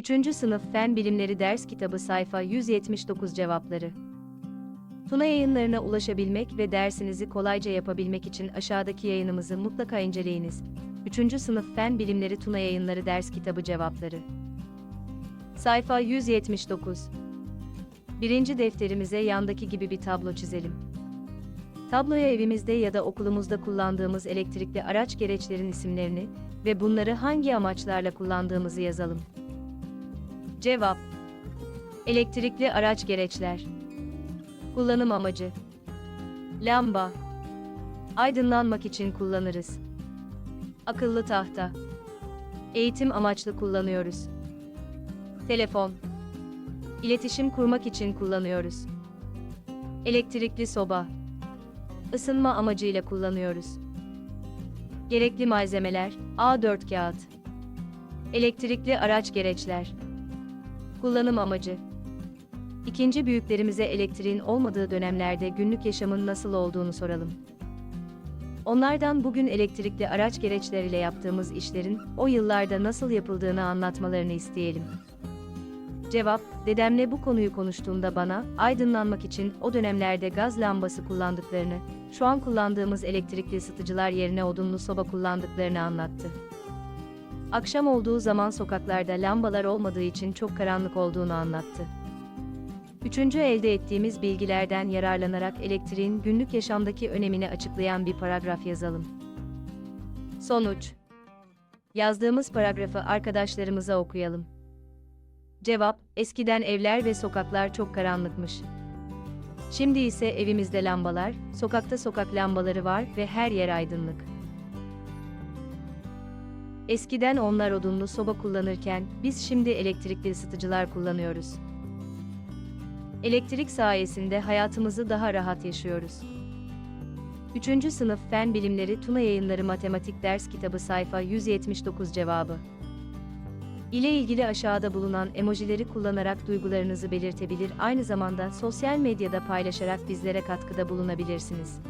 3. Sınıf Fen Bilimleri Ders Kitabı Sayfa 179 Cevapları Tuna yayınlarına ulaşabilmek ve dersinizi kolayca yapabilmek için aşağıdaki yayınımızı mutlaka inceleyiniz. 3. Sınıf Fen Bilimleri Tuna Yayınları Ders Kitabı Cevapları Sayfa 179 Birinci defterimize yandaki gibi bir tablo çizelim. Tabloya evimizde ya da okulumuzda kullandığımız elektrikli araç gereçlerin isimlerini ve bunları hangi amaçlarla kullandığımızı yazalım. Cevap. Elektrikli araç gereçler. Kullanım amacı. Lamba. Aydınlanmak için kullanırız. Akıllı tahta. Eğitim amaçlı kullanıyoruz. Telefon. İletişim kurmak için kullanıyoruz. Elektrikli soba. Isınma amacıyla kullanıyoruz. Gerekli malzemeler A4 kağıt. Elektrikli araç gereçler Kullanım amacı İkinci büyüklerimize elektriğin olmadığı dönemlerde günlük yaşamın nasıl olduğunu soralım. Onlardan bugün elektrikli araç gereçleriyle yaptığımız işlerin o yıllarda nasıl yapıldığını anlatmalarını isteyelim. Cevap, dedemle bu konuyu konuştuğumda bana, aydınlanmak için o dönemlerde gaz lambası kullandıklarını, şu an kullandığımız elektrikli ısıtıcılar yerine odunlu soba kullandıklarını anlattı. Akşam olduğu zaman sokaklarda lambalar olmadığı için çok karanlık olduğunu anlattı. Üçüncü elde ettiğimiz bilgilerden yararlanarak elektriğin günlük yaşamdaki önemini açıklayan bir paragraf yazalım. Sonuç Yazdığımız paragrafı arkadaşlarımıza okuyalım. Cevap, eskiden evler ve sokaklar çok karanlıkmış. Şimdi ise evimizde lambalar, sokakta sokak lambaları var ve her yer aydınlık. Eskiden onlar odunlu soba kullanırken biz şimdi elektrikli ısıtıcılar kullanıyoruz. Elektrik sayesinde hayatımızı daha rahat yaşıyoruz. 3. Sınıf Fen Bilimleri Tuna Yayınları Matematik Ders Kitabı Sayfa 179 Cevabı ile ilgili aşağıda bulunan emojileri kullanarak duygularınızı belirtebilir aynı zamanda sosyal medyada paylaşarak bizlere katkıda bulunabilirsiniz.